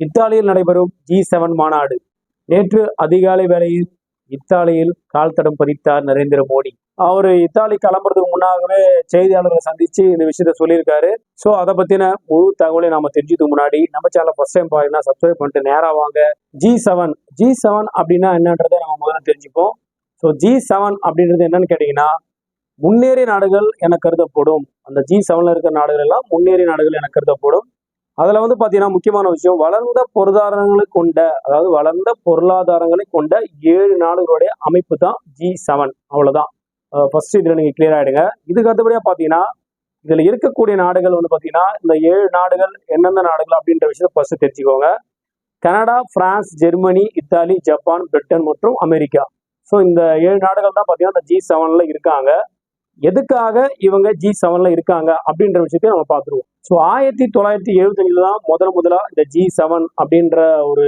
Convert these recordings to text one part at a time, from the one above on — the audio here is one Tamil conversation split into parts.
இத்தாலியில் நடைபெறும் ஜி செவன் மாநாடு. நேற்று அதிகாலை வேளையில் இத்தாலியில் கால் தடம் பதித்தார் நரேந்திர மோடி. அவர் இத்தாலி கிளம்புறதுக்கு முன்னாகவே செய்தியாளர்களை சந்திச்சு இந்த விஷயத்த சொல்லியிருக்காரு. ஸோ அதை பத்தின முழு தகவலை நாம தெரிஞ்சதுக்கு முன்னாடி நம்ம சேனல் ஃபர்ஸ்ட் டைம் பாருங்கன்னா சப்ஸ்கிரைப் பண்ணிட்டு நேரா வாங்க. ஜி செவன் ஜி செவன் அப்படின்னா என்னன்றதை நம்ம முதல்ல தெரிஞ்சுப்போம். ஸோ ஜி செவன் அப்படின்றது என்னன்னு கேட்டீங்கன்னா முன்னேறிய நாடுகள் என கருதப்படும். அந்த ஜி செவன்ல இருக்கிற நாடுகள் எல்லாம் முன்னேறிய நாடுகள் என கருதப்படும். அதில் வந்து பார்த்தீங்கன்னா முக்கியமான விஷயம் வளர்ந்த பொருளாதாரங்களை கொண்ட அதாவது வளர்ந்த பொருளாதாரங்களை கொண்ட ஏழு நாடுகளுடைய அமைப்பு தான் ஜி செவன் அவ்வளோதான் ஃபர்ஸ்ட் இதில் நீங்கள் கிளியர் ஆகிடுங்க இதுக்கு அடுத்தபடியாக பாத்தீங்கன்னா இதில் இருக்கக்கூடிய நாடுகள் வந்து பார்த்தீங்கன்னா இந்த ஏழு நாடுகள் எந்தெந்த நாடுகள் அப்படின்ற விஷயத்தை ஃபர்ஸ்ட் தெரிஞ்சுக்கோங்க. Canada France Germany Italy Japan Britain மற்றும் அமெரிக்கா. ஸோ இந்த ஏழு நாடுகள் தான் பார்த்தீங்கன்னா இந்த ஜி செவன்ல இருக்காங்க. எதுக்காக இவங்க ஜி செவன்ல இருக்காங்க அப்படின்ற விஷயத்தையும் நம்ம பார்த்துருவோம். ஸோ ஆயிரத்தி தொள்ளாயிரத்தி எழுபத்தஞ்சில் தான் முதல் முதலாக இந்த ஜி செவன் அப்படின்ற ஒரு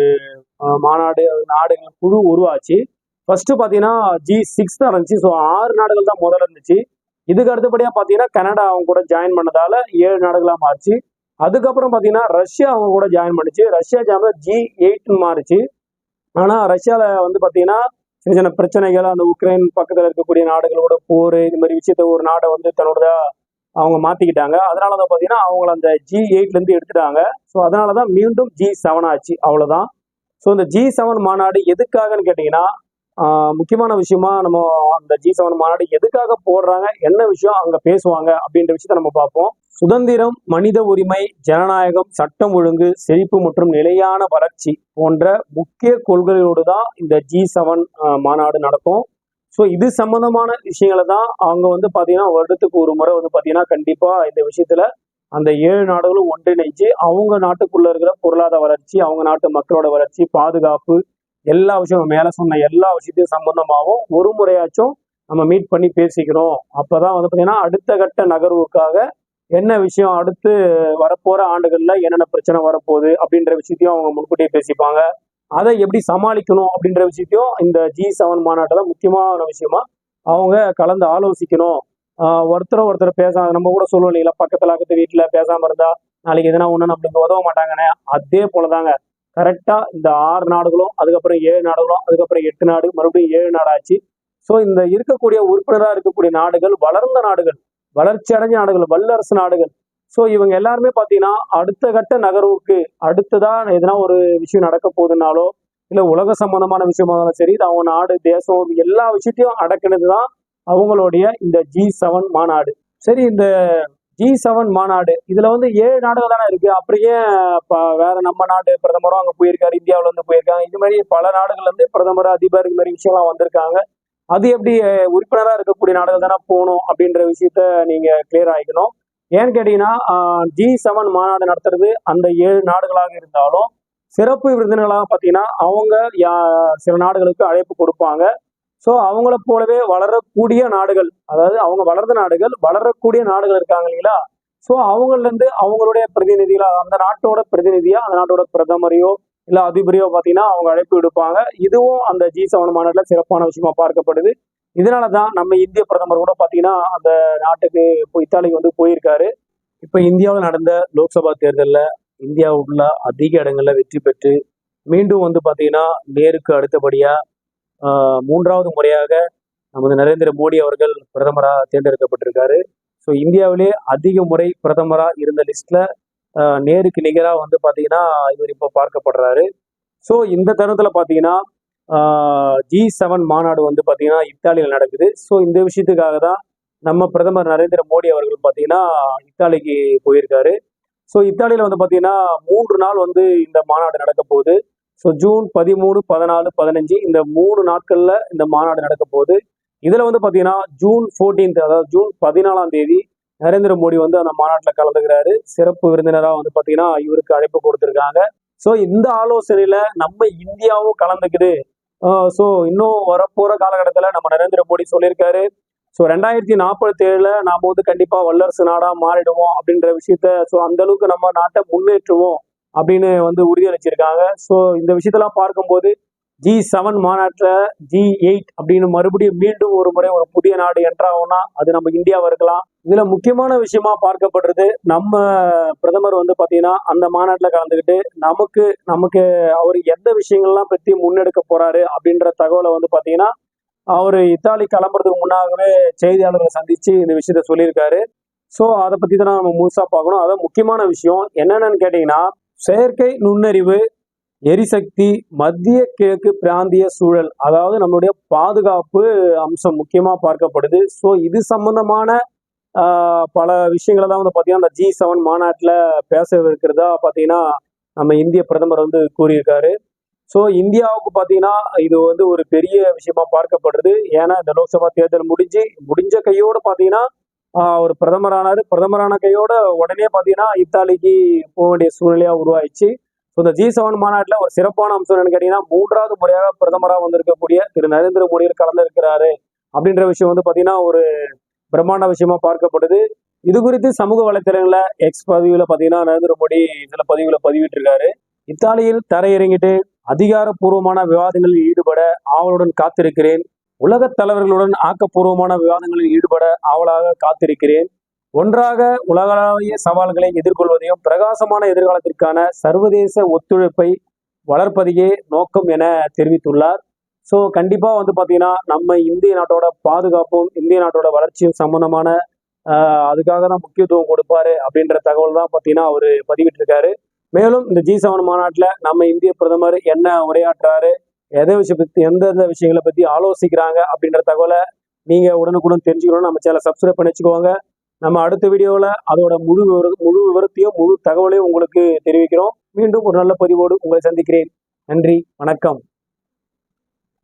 மாநாடு நாடுகள் குழு உருவாச்சு. ஃபர்ஸ்ட் பார்த்தீங்கன்னா ஜி சிக்ஸ் தான் இருந்துச்சு. ஸோ ஆறு நாடுகள் தான் முதல்ல இருந்துச்சு. இதுக்கு அடுத்தபடியாக பார்த்தீங்கன்னா கனடா அவங்க கூட ஜாயின் பண்ணதால ஏழு நாடுகளாக மாறுச்சு. அதுக்கப்புறம் பார்த்தீங்கன்னா ரஷ்யா அவங்க கூட ஜாயின் பண்ணுச்சு. ரஷ்யா ஜாயின் ஜி எயிட்னு மாறுச்சு. ஆனால் ரஷ்யாவில் வந்து பார்த்தீங்கன்னா சின்ன சின்ன பிரச்சனைகள் அந்த உக்ரைன் பக்கத்தில் இருக்கக்கூடிய நாடுகளோட போர் இந்த மாதிரி விஷயத்த ஒரு நாடை வந்து தன்னோட அவங்க மாத்திக்கிட்டாங்க. அதனால தான் பார்த்தீங்கன்னா அவங்கள அந்த ஜி எயிட்லேருந்து எடுத்துட்டாங்க. ஸோ அதனால தான் மீண்டும் ஜி செவன் ஆச்சு. அவ்வளோதான் ஸோ இந்த ஜி செவன் மாநாடு எதுக்காகன்னு கேட்டிங்கன்னா முக்கியமான விஷயமா நம்ம அந்த ஜி செவன் மாநாடு எதுக்காக போடுறாங்க என்ன விஷயம் அங்கே பேசுவாங்க அப்படின்ற விஷயத்த நம்ம பார்ப்போம். சுதந்திரம் மனித உரிமை ஜனநாயகம் சட்டம் ஒழுங்கு செழிப்பு மற்றும் நிலையான வளர்ச்சி போன்ற முக்கிய கொள்கைகளோடு தான் இந்த ஜி செவன் மாநாடு நடக்கும். ஸோ இது சம்பந்தமான விஷயங்களை தான் அவங்க வந்து பார்த்தீங்கன்னா வருடத்துக்கு ஒரு முறை வந்து பார்த்தீங்கன்னா கண்டிப்பாக இந்த விஷயத்துல அந்த ஏழு நாடுகளும் ஒன்றிணைஞ்சு அவங்க நாட்டுக்குள்ள இருக்கிற பொருளாதார வளர்ச்சி அவங்க நாட்டு மக்களோட வளர்ச்சி பாதுகாப்பு எல்லா விஷயம் மேலே சொன்ன எல்லா விஷயத்தையும் சம்பந்தமாகவும் ஒரு முறையாச்சும் நம்ம மீட் பண்ணி பேசிக்கிறோம். அப்பதான் வந்து பார்த்தீங்கன்னா அடுத்த கட்ட நகர்வுக்காக என்ன விஷயம் அடுத்து வரப்போற ஆண்டுகள்ல என்னென்ன பிரச்சனை வரப்போகுது அப்படின்ற விஷயத்தையும் அவங்க முன்கூட்டியே பேசிப்பாங்க. அதை எப்படி சமாளிக்கணும் அப்படின்ற விஷயத்தையும் இந்த ஜி செவன் மாநாட்டில் முக்கியமான விஷயமா அவங்க கலந்து ஆலோசிக்கணும். ஒருத்தரை ஒருத்தர் ஒருத்தர் பேச நம்ம கூட சொல்லுவோம் இல்லைங்களா? பக்கத்துல அக்கத்து வீட்டுல பேசாம இருந்தா நாளைக்கு எதனா ஒண்ணு நம்மளுக்கு உதவ மாட்டாங்கன்னு. அதே போலதாங்க. கரெக்டா இந்த ஆறு நாடுகளும் அதுக்கப்புறம் ஏழு நாடுகளும் அதுக்கப்புறம் எட்டு நாடு மறுபடியும் ஏழு நாடு ஆச்சு. ஸோ இந்த இருக்கக்கூடிய உறுப்பினராக இருக்கக்கூடிய நாடுகள் வளர்ந்த நாடுகள் வளர்ச்சி அடைஞ்ச நாடுகள் வல்லரசு நாடுகள். ஸோ இவங்க எல்லாருமே பார்த்தீங்கன்னா அடுத்த கட்ட நகர்வுக்கு அடுத்ததாக எதனா ஒரு விஷயம் நடக்க போகுதுனாலோ இல்லை உலக சம்பந்தமான விஷயமா இருந்தாலும் சரி இது அவங்க நாடு தேசம் எல்லா விஷயத்தையும் அடக்கினது தான் அவங்களுடைய இந்த ஜி செவன் மாநாடு. சரி இந்த ஜி செவன் மாநாடு இதுல வந்து ஏழு நாடுகள் தானே இருக்கு. அப்படியே இப்போ வேற நம்ம நாட்டு பிரதமரும் அங்கே போயிருக்காரு இந்தியாவுல இருந்து போயிருக்காங்க. இது மாதிரி பல நாடுகள்ல இருந்து பிரதமர் அதிபர் இது மாதிரி விஷயம்லாம் வந்திருக்காங்க. அது எப்படி உறுப்பினராக இருக்கக்கூடிய நாடுகள் தானே போகணும் அப்படின்ற விஷயத்த நீங்கள் கிளியர் ஆகிக்கணும் ஏன்னு கேட்டிங்கன்னா ஜி செவன் மாநாடு நடத்துறது அந்த ஏழு நாடுகளாக இருந்தாலும் சிறப்பு விருந்தினர்களாக பார்த்தீங்கன்னா அவங்க யா- சில நாடுகளுக்கு அழைப்பு கொடுப்பாங்க. ஸோ அவங்கள போலவே வளரக்கூடிய நாடுகள் அதாவது அவங்க வளர்ந்த நாடுகள் வளரக்கூடிய நாடுகள் இருக்காங்க இல்லைங்களா? ஸோ அவங்கள்ல இருந்து அவங்களுடைய பிரதிநிதிகளாக அந்த நாட்டோட பிரதிநிதியா அந்த நாட்டோட பிரதமரையோ இல்லை அதிபரியோ பார்த்தீங்கன்னா அவங்க அழைப்பு விடுப்பாங்க. இதுவும் அந்த ஜி செவன் மாநாட்டில் சிறப்பான விஷயமா பார்க்கப்படுது. இதனால தான் நம்ம இந்திய பிரதமர் கூட பார்த்தீங்கன்னா அந்த நாட்டுக்கு இப்போ இத்தாலிக்கு வந்து போயிருக்காரு. இப்போ இந்தியாவில் நடந்த லோக்சபா தேர்தலில் இந்தியா உள்ள அதிக இடங்களில் வெற்றி பெற்று மீண்டும் வந்து பார்த்தீங்கன்னா நேருக்கு அடுத்தபடியாக மூன்றாவது முறையாக நமது நரேந்திர மோடி அவர்கள் பிரதமராக தேர்ந்தெடுக்கப்பட்டிருக்காரு. ஸோ இந்தியாவிலே அதிக முறை பிரதமராக இருந்த லிஸ்ட்டில் நேருக்கு நிகராக வந்து பார்த்தீங்கன்னா இவர் இப்போ பார்க்கப்படுறாரு. ஸோ இந்த தருணத்தில் பார்த்தீங்கன்னா ஜி செவன் மாநாடு வந்து பார்த்தீங்கன்னா இத்தாலியில் நடக்குது. ஸோ இந்த விஷயத்துக்காக தான் நம்ம பிரதமர் நரேந்திர மோடி அவர்கள் பார்த்தீங்கன்னா இத்தாலிக்கு போயிருக்காரு. ஸோ இத்தாலியில் வந்து பார்த்தீங்கன்னா மூன்று நாள் வந்து இந்த மாநாடு நடக்க போகுது. ஸோ ஜூன் பதிமூணு பதினாலு பதினஞ்சு இந்த மூணு நாட்களில் இந்த மாநாடு நடக்க போகுது. இதில் வந்து பார்த்தீங்கன்னா ஜூன் 14th அதாவது ஜூன் பதினாலாம் தேதி நரேந்திர மோடி வந்து அந்த மாநாட்டில் கலந்துக்கிறாரு. சிறப்பு விருந்தினராக வந்து பார்த்தீங்கன்னா இவருக்கு அழைப்பு கொடுத்துருக்காங்க. ஸோ இந்த ஆலோசனையில் நம்ம இந்தியாவும் கலந்துக்குது. ஸோ இன்னும் வரப்போகிற காலகட்டத்தில் நம்ம நரேந்திர மோடி சொல்லியிருக்காரு. ஸோ ரெண்டாயிரத்தி நாற்பத்தி ஏழில் நாம வந்து கண்டிப்பா வல்லரசு நாடாக மாறிடுவோம் அப்படின்ற விஷயத்த ஸோ அந்த அளவுக்கு நம்ம நாட்டை முன்னேற்றுவோம் அப்படின்னு வந்து உறுதியளிச்சிருக்காங்க. ஸோ இந்த விஷயத்தெல்லாம் பார்க்கும்போது ஜி செவன் மாநாட்டில் ஜி எயிட் அப்படின்னு மறுபடியும் மீண்டும் ஒரு முறை ஒரு புதிய நாடு என்றாகும்னா அது நம்ம இந்தியாவாக இருக்கலாம். இதுல முக்கியமான விஷயமா பார்க்கப்படுறது நம்ம பிரதமர் வந்து பாத்தீங்கன்னா அந்த மாநாட்டில் கலந்துக்கிட்டு நமக்கு நமக்கு அவர் எந்த விஷயங்கள்லாம் பத்தி முன்னெடுக்க போறாரு அப்படின்ற தகவலை வந்து பாத்தீங்கன்னா அவர் இத்தாலி கிளம்புறதுக்கு முன்னாகவே செய்தியாளர்களை சந்திச்சு இந்த விஷயத்த சொல்லியிருக்காரு. ஸோ அதை பத்தி தான் நம்ம முழுசா பார்க்கணும். அதான் முக்கியமான விஷயம். என்னென்னு கேட்டீங்கன்னா செயற்கை நுண்ணறிவு எரிசக்தி மத்திய கிழக்கு பிராந்திய சூழல் அதாவது நம்மளுடைய பாதுகாப்பு அம்சம் முக்கியமா பார்க்கப்படுது. ஸோ இது சம்பந்தமான பல விஷயங்களை தான் வந்து பார்த்தீங்கன்னா அந்த ஜி செவன் மாநாட்டில் பேசவிருக்கிறதா பார்த்தீங்கன்னா நம்ம இந்திய பிரதமர் வந்து கூறியிருக்காரு. ஸோ இந்தியாவுக்கு பார்த்தீங்கன்னா இது வந்து ஒரு பெரிய விஷயமா பார்க்கப்படுது. ஏன்னா இந்த லோக்சபா தேர்தல் முடிஞ்சு முடிஞ்ச கையோடு பார்த்தீங்கன்னா ஆஹ், அவர் பிரதமரானாரு. பிரதமரான கையோட உடனே பார்த்தீங்கன்னா இத்தாலிக்கு போக வேண்டிய சூழ்நிலையா உருவாயிடுச்சு. ஸோ இந்த ஜி செவன் மாநாட்டில் ஒரு சிறப்பான அம்சம் என்னன்னு கேட்டீங்கன்னா மூன்றாவது முறையாக பிரதமராக வந்திருக்கக்கூடிய திரு நரேந்திர மோடியில் கலந்திருக்கிறாரு அப்படின்ற விஷயம் வந்து பார்த்தீங்கன்னா ஒரு பிரம்மாண்ட விஷயமா பார்க்கப்படுது இது குறித்து சமூக வலைத்தளங்களில் எக்ஸ் பதிவில் பார்த்தீங்கன்னா நரேந்திர மோடி சில பதிவிட்டு பதிவிட்டிருக்காரு. இத்தாலியில் தரையிறங்கிட்டு அதிகாரப்பூர்வமான விவாதங்களில் ஈடுபட ஆவலுடன் காத்திருக்கிறேன். உலகத் தலைவர்களுடன் ஆக்கப்பூர்வமான விவாதங்களில் ஈடுபட ஆவலாக காத்திருக்கிறேன். ஒன்றாக உலகளாவிய சவால்களை எதிர்கொள்வதையும் பிரகாசமான எதிர்காலத்திற்கான சர்வதேச ஒத்துழைப்பை வளர்ப்பதையே நோக்கம் என தெரிவித்துள்ளார். ஸோ கண்டிப்பாக வந்து பார்த்தீங்கன்னா நம்ம இந்திய நாட்டோட பாதுகாப்பும் இந்திய நாட்டோட வளர்ச்சியும் சம்பந்தமான அதுக்காக தான் முக்கியத்துவம் கொடுப்பாரு அப்படின்ற தகவல் தான் பார்த்தீங்கன்னா அவர் பதிவிட்டிருக்காரு. மேலும் இந்த ஜி செவன் மாநாட்டில் நம்ம இந்திய பிரதமர் என்ன உரையாற்றுறாரு எதை விஷயம் பற்றி எந்தெந்த விஷயங்களை பற்றி ஆலோசிக்கிறாங்க அப்படின்ற தகவலை நீங்கள் உடனுக்குடன் தெரிஞ்சுக்கணும் நம்ம சேனலை சப்ஸ்கிரைப் பண்ணி வச்சுக்கோங்க. நம்ம அடுத்த வீடியோவில் அதோட முழு விவர முழு விவரத்தையும் முழு தகவலையும் உங்களுக்கு தெரிவிக்கிறோம். மீண்டும் ஒரு நல்ல பதிவோடு உங்களை சந்திக்கிறேன். நன்றி வணக்கம்.